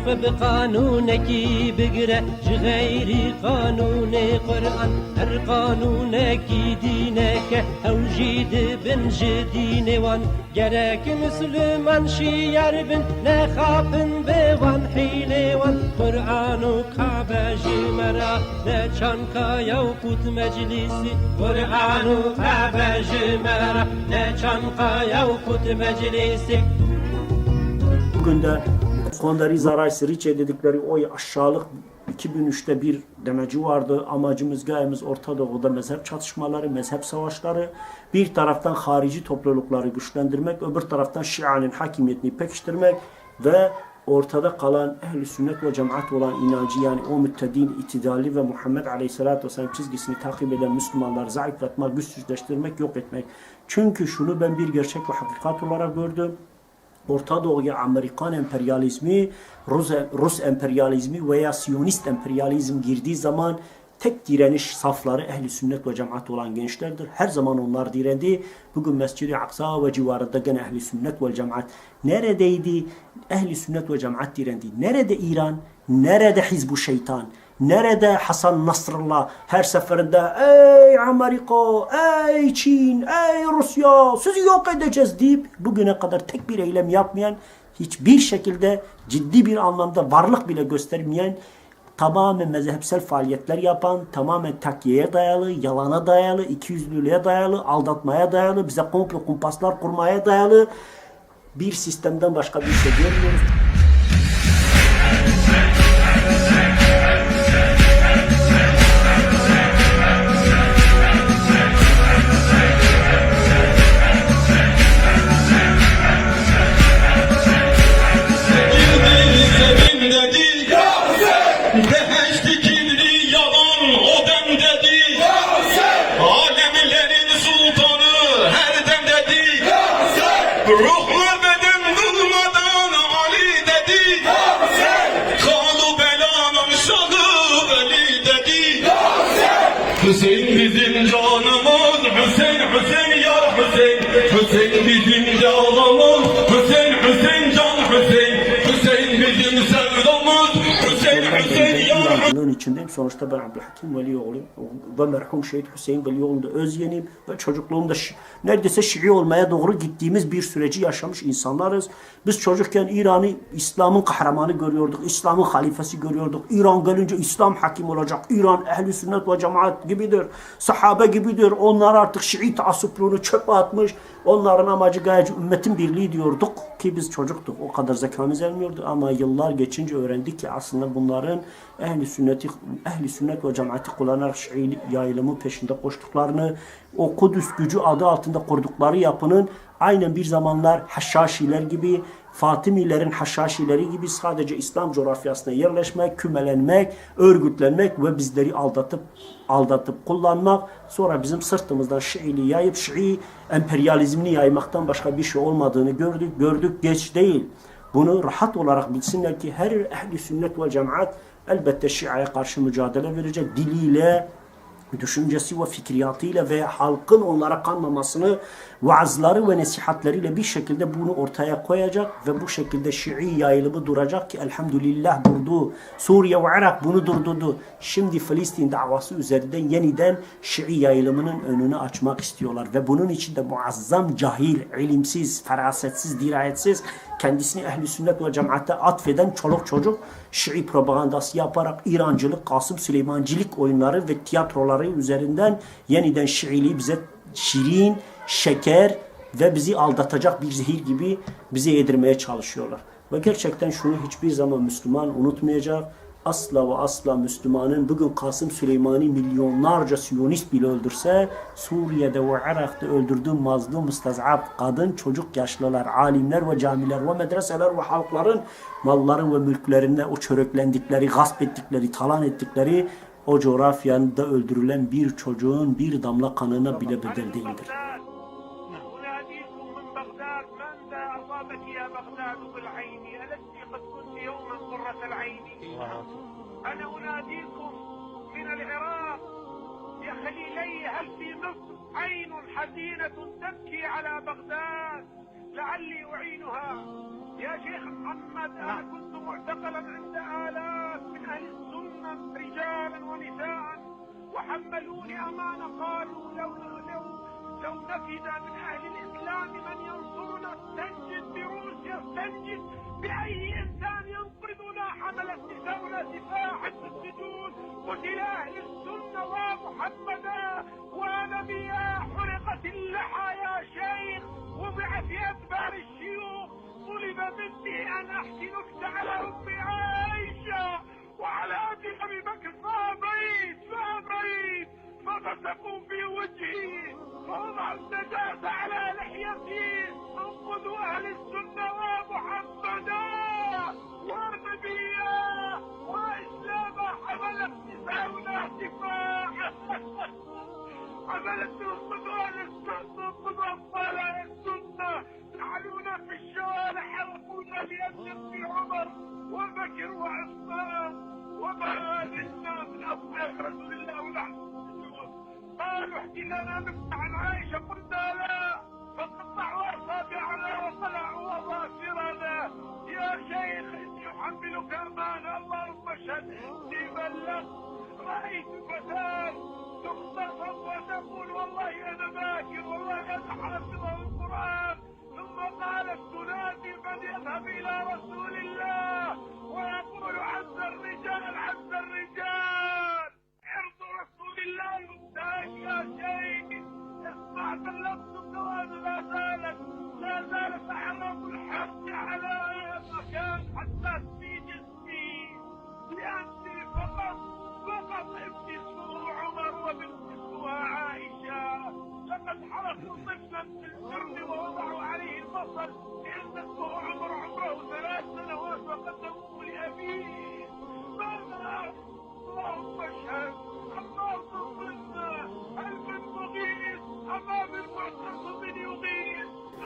خو بقانونکی بگره جغیری قانون قرآن هر قانونکی دینه که او جید بن جدین وان gerek Müslüman şiyer bin ne kapın bevan hile van Kur'an-ı Kabe jimera ne çankaya kut meclisi Kur'an-ı Kabe jimera ne çankaya kut meclisi Bugün de Kondari Zaray Siriçe dedikleri o aşağılık 2003'te bir demeci vardı. Amacımız, gayemiz Orta Doğu'da mezhep çatışmaları, mezhep savaşları. Bir taraftan harici toplulukları güçlendirmek, öbür taraftan Şia'nın hakimiyetini pekiştirmek ve ortada kalan ehli sünnet ve cemaat olan inancı yani o müttedin, itidali ve Muhammed Aleyhisselatü Vesselam çizgisini takip eden Müslümanları zayıflatmak, güçsüzleştirmek, yok etmek. Çünkü şunu ben bir gerçek ve hakikat olarak gördüm. Orta Doğu'ya Amerikan emperyalizmi, Rus, Rus emperyalizmi veya Siyonist emperyalizm girdiği zaman tek direniş safları ehli sünnet ve cemaat olan gençlerdir. Her zaman onlar direndi. Bugün Mescid-i Aksa ve civarında gene ehli sünnet ve cemaat neredeydi? Ehli sünnet ve cemaat direndi. Nerede İran? Nerede Hizbu Şeytan? Nerede Hasan Nasrallah her seferinde ey Amerika, ey Çin, ey Rusya sizi yok edeceğiz deyip bugüne kadar tek bir eylem yapmayan hiçbir şekilde ciddi bir anlamda varlık bile göstermeyen tamamen mezhepsel faaliyetler yapan, tamamen takyeye dayalı, yalana dayalı, ikiyüzlülüğe dayalı, aldatmaya dayalı, bize komplo kumpaslar kurmaya dayalı bir sistemden başka bir şey görmüyoruz. Sonuçta ben Abdülhakim Velioğlu'yum ve merhum Şehit Hüseyin Velioğlu'nda öz yeniyim ve çocukluğumda neredeyse Şii olmaya doğru gittiğimiz bir süreci yaşamış insanlarız. Biz çocukken İran'ı İslam'ın kahramanı görüyorduk, İslam'ın halifesi görüyorduk. İran gelince İslam hakim olacak. İran ehli sünnet ve cemaat gibidir. Sahabe gibidir. Onlar artık Şii taassupluğunu çöpe atmış. Onların amacı gayet ümmetin birliği diyorduk ki biz çocuktuk. O kadar zekamız elmiyordu ama yıllar geçince öğrendik ki aslında bunların ehli sünneti ehli sünnet ve cemaati kullanarak Şii yayılımı peşinde koştuklarını o Kudüs gücü adı altında kurdukları yapının aynen bir zamanlar Haşhaşiler gibi Fatimilerin Haşhaşileri gibi sadece İslam coğrafyasına yerleşmek, kümelenmek, örgütlenmek ve bizleri aldatıp aldatıp kullanmak sonra bizim sırtımızdan Şiili yayıp Şii emperyalizmini yaymaktan başka bir şey olmadığını gördük. Gördük geç değil. Bunu rahat olarak bilsinler ki her ehli sünnet ve cemaat elbette Şia'ya karşı mücadele verecek diliyle, düşüncesi ve fikriyatıyla ve halkın onlara kanmamasını vaazları ve nasihatleriyle bir şekilde bunu ortaya koyacak ve bu şekilde Şii yayılımı duracak ki elhamdülillah durdu. Suriye ve Irak bunu durdurdu. Şimdi Filistin davası üzerinden yeniden Şii yayılımının önünü açmak istiyorlar ve bunun için de muazzam cahil, ilimsiz, ferasetsiz, dirayetsiz kendisini ehli sünnet ve cemaate atfeden çoluk çocuk Şii propagandası yaparak İrancılık, Kasım Süleymancilik oyunları ve tiyatroları üzerinden yeniden Şiiliği bize şirin, şeker ve bizi aldatacak bir zehir gibi bize yedirmeye çalışıyorlar. Ve gerçekten şunu hiçbir zaman Müslüman unutmayacak. Asla ve asla Müslümanın bugün Kasım Süleymani milyonlarca Siyonist bile öldürse Suriye'de ve Irak'ta öldürdüğü mazlum, müstazap, kadın, çocuk, yaşlılar, alimler ve camiler ve medreseler ve halkların malların ve mülklerine o çöreklendikleri, gasp ettikleri, talan ettikleri o coğrafyada öldürülen bir çocuğun bir damla kanına bile bedel değildir. أناديكم من بغداد ماذا أصابك يا بغداد بالعين ألست قد كنت يوما قرة العين؟ أنا أناديكم من العراق. يا خليلي هل في مصر عين حزينة تبكي على بغداد. لعلي أعينها. يا شيخ محمد أنا كنت معتقلا عند آلاف من أهل السنة رجالا ونساء وحملوني أمانة قالوا لو لو نفد من أهل الإسلام من ينصرنا استنجد بروسيا استنجد بأي إنسان ينقذنا حملت نساؤنا سفاحا في السجون. قتل أهل السنة ومحمدا ونبيا حرقت اللحى يا شيخ وضع في ادبار الشيوخ. طلب مني احكي نكتة على أم عائشة وعلى أبي ابي بكر. فأبيت فأبيت فبصقوا في وجهي. ووضع النجاسة على لحيتي انقذوا أهل السنة ومحمدا. ونبيا وإسلاما حملت نساؤنا دفاعا. حملت انقذوا أهل السنة انقذوا أطفال السنة. جعلونا في الشوارع حرقونا لأجل في عمر. وبكر وعثمان وما زلنا من أصحاب رسول الله. ونحن قالوا احكي لنا نفتح عن عائشة قلنا لا فقطعوا أصابعنا وقلعوا أظافرنا يا شيخ إني أحملك أمانة اللهم اشهد إني بلغت رأيت فتاة تختصر وتقول والله أنا باكر والله أنا حافظ القرآن. ثم قالت تنادي من يذهب إلى رسول الله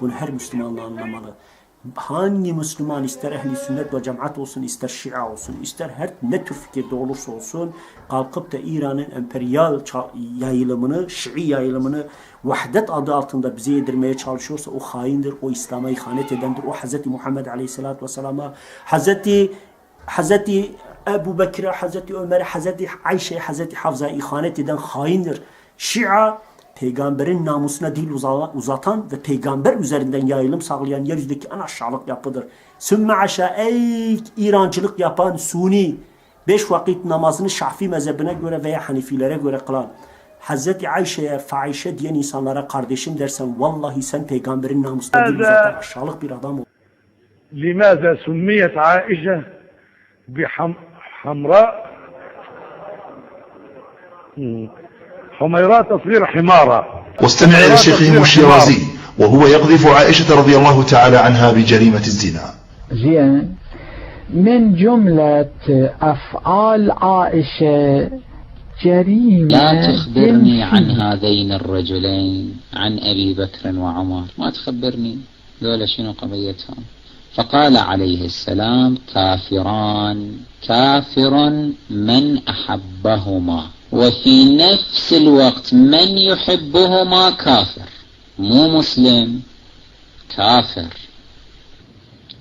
Bunu her Müslüman anlamalı. Hangi Müslüman ister ehli sünnet ve cemaat olsun, ister şia olsun, ister her ne tür fikirde olursa olsun kalkıp da İran'ın emperyal yayılımını, Şii yayılımını vahdet adı altında bize yedirmeye çalışıyorsa o haindir, o İslam'a ihanet edendir. O Hz. Muhammed Aleyhisselatü Vesselam'a, Hz. Hz. Ebu Bekir'e, Hz. Ömer'e, Hz. Ayşe'ye, Hz. Hafza'ya ihanet eden haindir. Şia peygamberin namusuna dil uza- uzatan ve peygamber üzerinden yayılım sağlayan yeryüzündeki en aşağılık yapıdır. Sümme aşağı ey İrancılık yapan Suni beş vakit namazını Şafi mezhebine göre veya Hanifilere göre kılan Hazreti Ayşe'ye fahişe diyen insanlara kardeşim dersen vallahi sen peygamberin namusuna dil uzatan aşağılık bir adam ol. لماذا سميت عائشة بحمراء حميراء تصغير حمارة. واستمع إلى شيخهم الشيرازي وهو يقذف عائشة رضي الله تعالى عنها بجريمة الزنا. زين. من جملة أفعال عائشة جريمة لا تخبرني عن. هذين الرجلين عن أبي بكر وعمر. ما تخبرني. ذولا شنو قضيتهم؟ فقال عليه السلام كافران. كافر من أحبهما. وفي نفس الوقت من يحبهما كافر مو مسلم كافر.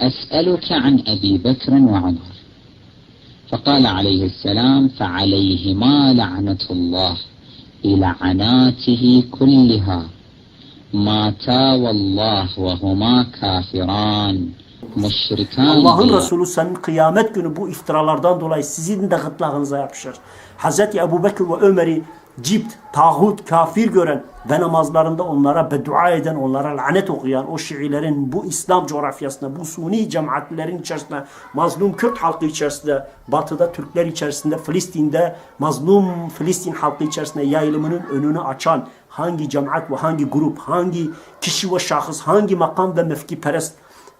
أسألك عن أبي بكر وعمر. فقال عليه السلام فعليهما لعنة الله بلعناته كلها. ماتا والله وهما كافران. Allah'ın Resulü senin kıyamet günü bu iftiralardan dolayı sizin de gırtlağınıza yapışır. Hz. Ebu Bekir ve Ömer'i cipt, tağut, kafir gören ve namazlarında onlara beddua eden, onlara lanet okuyan o Şiilerin bu İslam coğrafyasında, bu suni cemaatlerin içerisinde, mazlum Kürt halkı içerisinde, batıda Türkler içerisinde, Filistin'de, mazlum Filistin halkı içerisinde yayılımının önünü açan hangi cemaat ve hangi grup, hangi kişi ve şahıs, hangi makam ve mefkiperest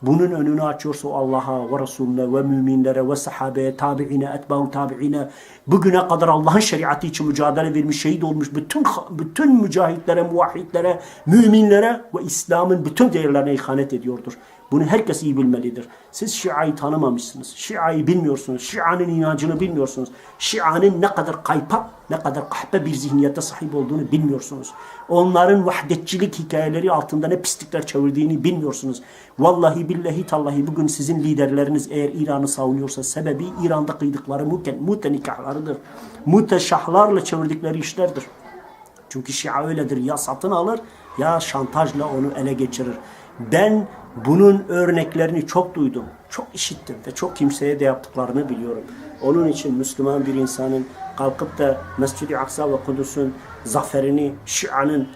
bunun önünü açıyorsa Allah'a ve Resulüne ve müminlere ve sahabeye, tabi'ine, etba'u tabi'ine bugüne kadar Allah'ın şeriatı için mücadele vermiş, şehit olmuş bütün bütün mücahitlere, muvahhidlere, müminlere ve İslam'ın bütün değerlerine ihanet ediyordur. Bunu herkes iyi bilmelidir. Siz Şia'yı tanımamışsınız. Şia'yı bilmiyorsunuz. Şia'nın inancını bilmiyorsunuz. Şia'nın ne kadar kaypak, ne kadar kahpe bir zihniyete sahip olduğunu bilmiyorsunuz. Onların vahdetçilik hikayeleri altında ne pislikler çevirdiğini bilmiyorsunuz. Vallahi billahi tallahi bugün sizin liderleriniz eğer İran'ı savunuyorsa sebebi İran'da kıydıkları muten, mute nikahlarıdır. Mute çevirdikleri işlerdir. Çünkü Şia öyledir. Ya satın alır ya şantajla onu ele geçirir. Ben bunun örneklerini çok duydum. Çok işittim ve çok kimseye de yaptıklarını biliyorum. Onun için Müslüman bir insanın kalkıp da Mescid-i Aksa ve Kudüs'ün zaferini Şia'nın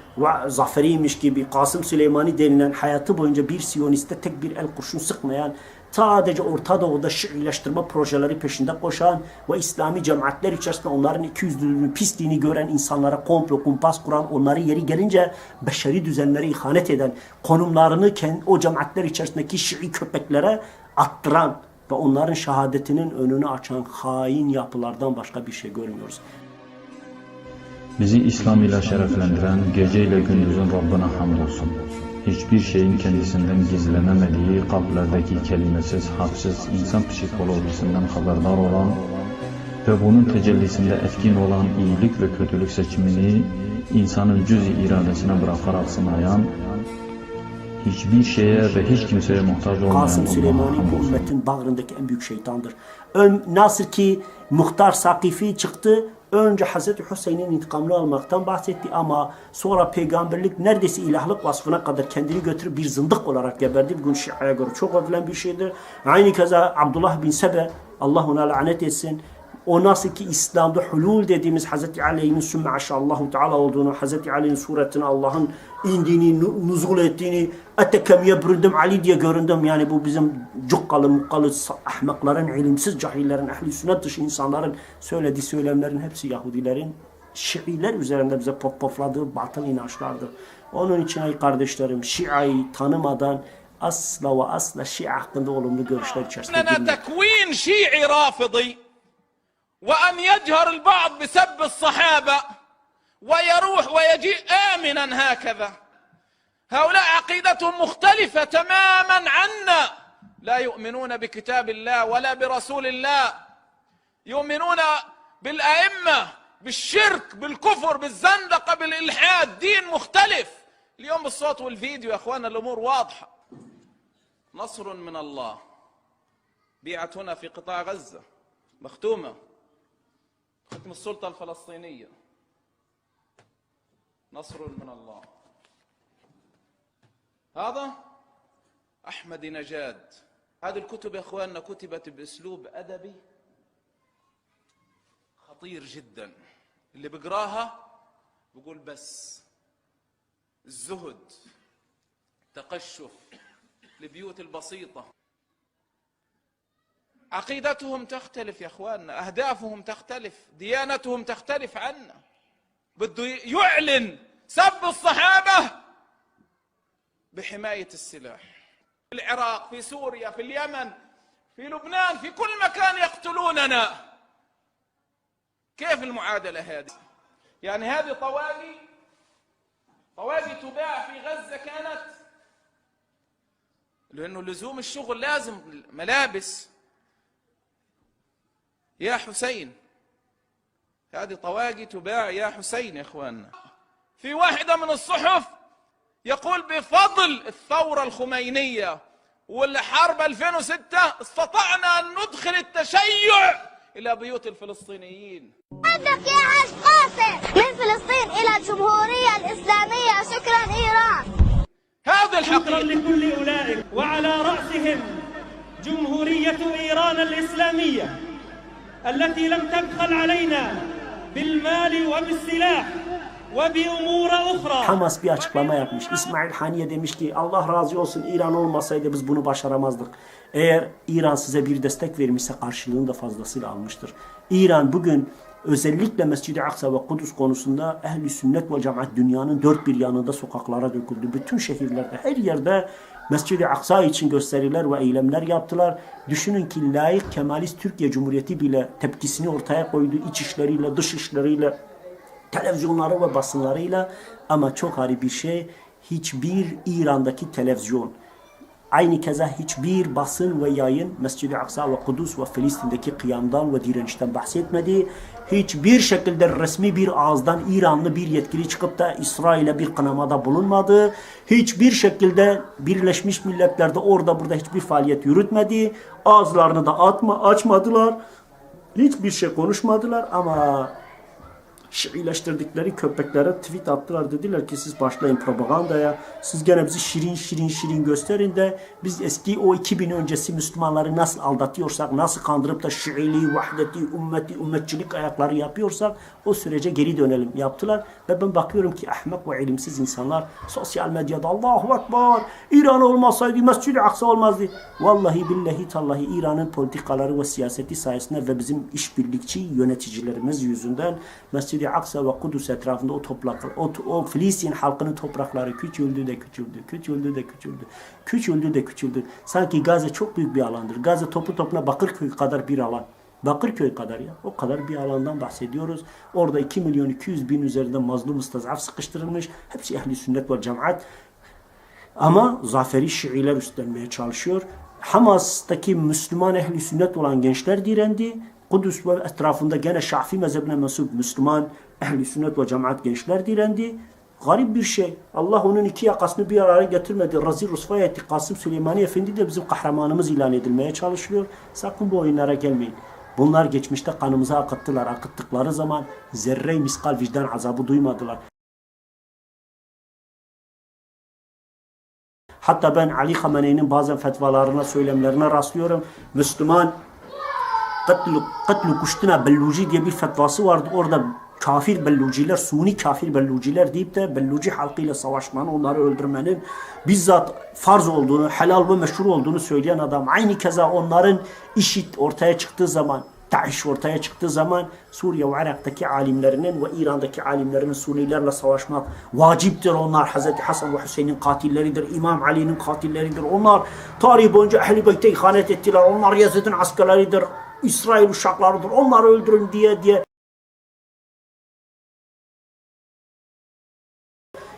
zaferiymiş gibi Kasım Süleymani denilen hayatı boyunca bir Siyoniste tek bir el kurşun sıkmayan sadece Orta Doğu'da Şiileştirme projeleri peşinde koşan ve İslami cemaatler içerisinde onların ikiyüzlülüğünü, pisliğini gören insanlara komplo, kumpas kuran, onları yeri gelince beşeri düzenlere ihanet eden, konumlarını kendi, o cemaatler içerisindeki Şii köpeklere attıran ve onların şehadetinin önünü açan hain yapılardan başka bir şey görmüyoruz. Bizi İslam ile şereflendiren, gece ile gündüzün Rabbine hamdolsun. Hiçbir şeyin kendisinden gizlenemediği, kalplerdeki kelimesiz, harfsiz, insan psikolojisinden haberdar olan ve bunun tecellisinde etkin olan iyilik ve kötülük seçimini insanın cüz-i iradesine bırakarak sınayan, hiçbir şeye ve hiç kimseye muhtaç olmayan Kasım Süleymani bu ümmetin bağrındaki en büyük şeytandır. Ön, nasıl ki Muhtar Sakifi çıktı, önce Hazreti Hüseyin'in intikamını almaktan bahsetti ama sonra peygamberlik neredeyse ilahlık vasfına kadar kendini götürüp bir zındık olarak geberdi. Bugün Şia'ya göre çok övülen bir şeydir. Aynı keza Abdullah bin Sebe, Allah ona lanet etsin. O nasıl ki İslam'da hulul dediğimiz Hz. Ali'nin sümme aşallahu teala olduğunu, Hz. Ali'nin suretini Allah'ın indiğini, nuzul ettiğini, ettekemiye büründüm Ali diye göründüm. Yani bu bizim cukkalı mukkalı ahmakların, ilimsiz cahillerin, ehli sünnet dışı insanların söylediği söylemlerin hepsi Yahudilerin Şiiler üzerinde bize pop popladığı batıl inançlardır. Onun için ay kardeşlerim Şia'yı tanımadan asla ve asla Şia hakkında olumlu görüşler içerisinde. وأن يجهر البعض بسب الصحابة ويروح ويجيء امنا هكذا. هؤلاء عقيدتهم مختلفة تماما عنا. لا يؤمنون بكتاب الله ولا برسول الله. يؤمنون بالأئمة بالشرك بالكفر بالزندقة بالإلحاد. دين مختلف. اليوم بالصوت والفيديو يا اخوانا الأمور واضحة. نصر من الله. بيعت هنا في قطاع غزة. مختومة. ختم السلطة الفلسطينية. نصر من الله. هذا أحمد نجاد. هذه الكتب يا أخواننا كتبت بأسلوب أدبي خطير جدا. اللي بقراها بقول بس الزهد تقشف البيوت البسيطة. عقيدتهم تختلف يا اخواننا أهدافهم تختلف ديانتهم تختلف عنا. بده يعلن سب الصحابة بحماية السلاح. في العراق في سوريا في اليمن في لبنان في كل مكان يقتلوننا. كيف المعادلة هذه؟ يعني هذه طواقي طواقي تباع في غزة كانت. لأنه لزوم الشغل لازم ملابس. يا حسين. هذه طواقي تباع يا حسين يا إخواننا. في واحدة من الصحف يقول بفضل الثورة الخمينية والحرب 2006 استطعنا أن ندخل التشيع إلى بيوت الفلسطينيين. عندك يا حاج قاسم من فلسطين إلى الجمهورية الإسلامية. شكرا إيران. هذا شكرا الحقيقة لكل أولئك وعلى رأسهم جمهورية إيران الإسلامية. التي لم تبخل علينا بالمال وبالسلاح وبأمور أخرى Hamas bir açıklama yapmış. İsmail Haniye demiş ki Allah razı olsun İran olmasaydı biz bunu başaramazdık. Eğer İran size bir destek vermişse karşılığını da fazlasıyla almıştır. İran bugün özellikle Mescid-i Aksa ve Kudüs konusunda ehli sünnet ve cemaat dünyanın dört bir yanında sokaklara döküldü. Bütün şehirlerde her yerde Mescid-i Aksa için gösteriler ve eylemler yaptılar. Düşünün ki layık Kemalist Türkiye Cumhuriyeti bile tepkisini ortaya koydu. iç işleriyle, dış işleriyle, televizyonları ve basınlarıyla ama çok hari bir şey hiçbir İran'daki televizyon Aynı keza hiçbir basın ve yayın Mescid-i Aksa ve Kudüs ve Filistin'deki kıyamdan ve direnişten bahsetmedi. Hiçbir şekilde resmi bir ağızdan İranlı bir yetkili çıkıp da İsrail'e bir kınamada bulunmadı. Hiçbir şekilde Birleşmiş Milletler'de orada burada hiçbir faaliyet yürütmedi. Ağızlarını da atma, açmadılar. Hiçbir şey konuşmadılar ama Şiileştirdikleri köpeklere tweet attılar. Dediler ki siz başlayın propagandaya. Siz gene bizi şirin şirin şirin gösterin de biz eski o 2000 öncesi Müslümanları nasıl aldatıyorsak, nasıl kandırıp da Şiili, vahdeti, ümmeti, ümmetçilik ayakları yapıyorsak o sürece geri dönelim yaptılar. Ve ben bakıyorum ki ahmak ve ilimsiz insanlar sosyal medyada Allahu Ekber, İran olmasaydı Mescid-i Aksa olmazdı. Vallahi billahi tallahi İran'ın politikaları ve siyaseti sayesinde ve bizim işbirlikçi yöneticilerimiz yüzünden Mescid-i Aksa ve Kudüs etrafında o topraklar, o, o Filistin halkının toprakları küçüldü de küçüldü, küçüldü de küçüldü, küçüldü de küçüldü. Sanki Gazze çok büyük bir alandır. Gazze topu topuna Bakırköy kadar bir alan. Bakırköy kadar ya. O kadar bir alandan bahsediyoruz. Orada 2 milyon 200 bin üzerinde mazlum mustazaf sıkıştırılmış. Hepsi ehli sünnet ve cemaat. Ama zaferi Şiiler üstlenmeye çalışıyor. Hamas'taki Müslüman ehli sünnet olan gençler direndi. Kudüs ve etrafında gene Şafi mezhebine mensup Müslüman ehli sünnet ve cemaat gençler direndi. Garip bir şey. Allah onun iki yakasını bir araya getirmedi. Razil Rusvay etti. Kasım Süleymani Efendi de bizim kahramanımız ilan edilmeye çalışılıyor. Sakın bu oyunlara gelmeyin. Bunlar geçmişte kanımızı akıttılar. Akıttıkları zaman zerre miskal vicdan azabı duymadılar. Hatta ben Ali Khamenei'nin bazen fetvalarına, söylemlerine rastlıyorum. Müslüman katlu, katlu kuştuna belluci diye bir fetvası vardı. Orada kafir belluciler, suni kafir belluciler deyip de belluci halkıyla savaşmanın, onları öldürmenin bizzat farz olduğunu, helal ve meşhur olduğunu söyleyen adam. Aynı keza onların işit ortaya çıktığı zaman, Daesh ortaya çıktığı zaman Suriye ve Irak'taki alimlerinin ve İran'daki alimlerinin Sunilerle savaşmak vaciptir. Onlar Hz. Hasan ve Hüseyin'in katilleridir. İmam Ali'nin katilleridir. Onlar tarih boyunca Ehl-i Beyt'e ihanet ettiler. Onlar Yazid'in askerleridir. İsrail uşaklarıdır. Onları öldürün diye diye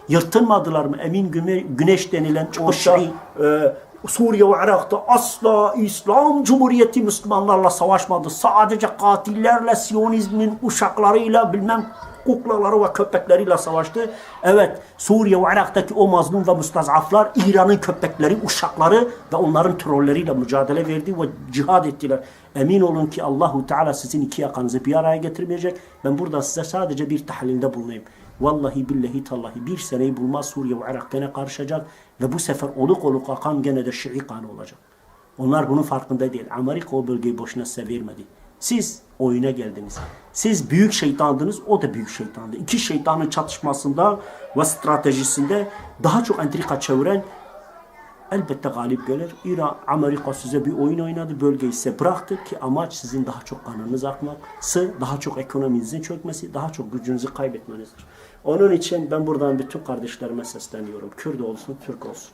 yırtınmadılar mı? Emin Güne- Güneş denilen o Şii, e, Suriye ve Irak'ta asla İslam Cumhuriyeti Müslümanlarla savaşmadı. Sadece katillerle, Siyonizmin uşaklarıyla bilmem kuklaları ve köpekleriyle savaştı. Evet, Suriye ve Irak'taki o mazlum ve müstazaflar İran'ın köpekleri, uşakları ve onların trolleriyle mücadele verdi ve cihad ettiler. Emin olun ki Allahu Teala sizin iki yakanızı bir araya getirmeyecek. Ben burada size sadece bir tahlilde bulunayım. Vallahi billahi tallahi bir seneyi bulmaz Suriye ve Irak gene karışacak ve bu sefer oluk oluk akan gene de Şii kanı olacak. Onlar bunun farkında değil. Amerika o bölgeyi boşuna size vermedi. Siz oyuna geldiniz. Siz büyük şeytandınız, o da büyük şeytandı. İki şeytanın çatışmasında ve stratejisinde daha çok entrika çeviren elbette galip gelir. İran, Amerika size bir oyun oynadı, bölgeyi size bıraktı ki amaç sizin daha çok kanınız akması, daha çok ekonominizin çökmesi, daha çok gücünüzü kaybetmenizdir. Onun için ben buradan bütün kardeşlerime sesleniyorum. Kürt olsun, Türk olsun.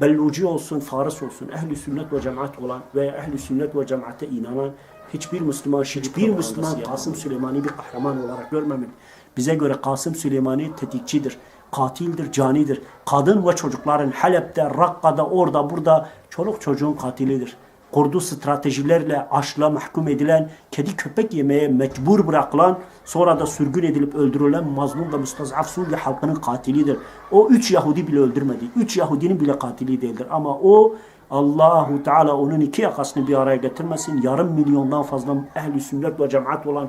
Belluci olsun, Faris olsun, ehli sünnet ve cemaat olan veya ehli sünnet ve cemaate inanan hiçbir Müslüman, hiçbir Müslüman Kasım Süleymani bir kahraman olarak görmemeli. Bize göre Kasım Süleymani tetikçidir, katildir, canidir. Kadın ve çocukların Halep'te, Rakka'da, orada, burada çoluk çocuğun katilidir. Kurduğu stratejilerle aşla mahkum edilen, kedi köpek yemeye mecbur bırakılan, sonra da sürgün edilip öldürülen mazlum ve müstazaf Suriye halkının katilidir. O üç Yahudi bile öldürmedi. Üç Yahudinin bile katili değildir. Ama o Allahu Teala onun iki yakasını bir araya getirmesin. Yarım milyondan fazla ehli sünnet ve cemaat olan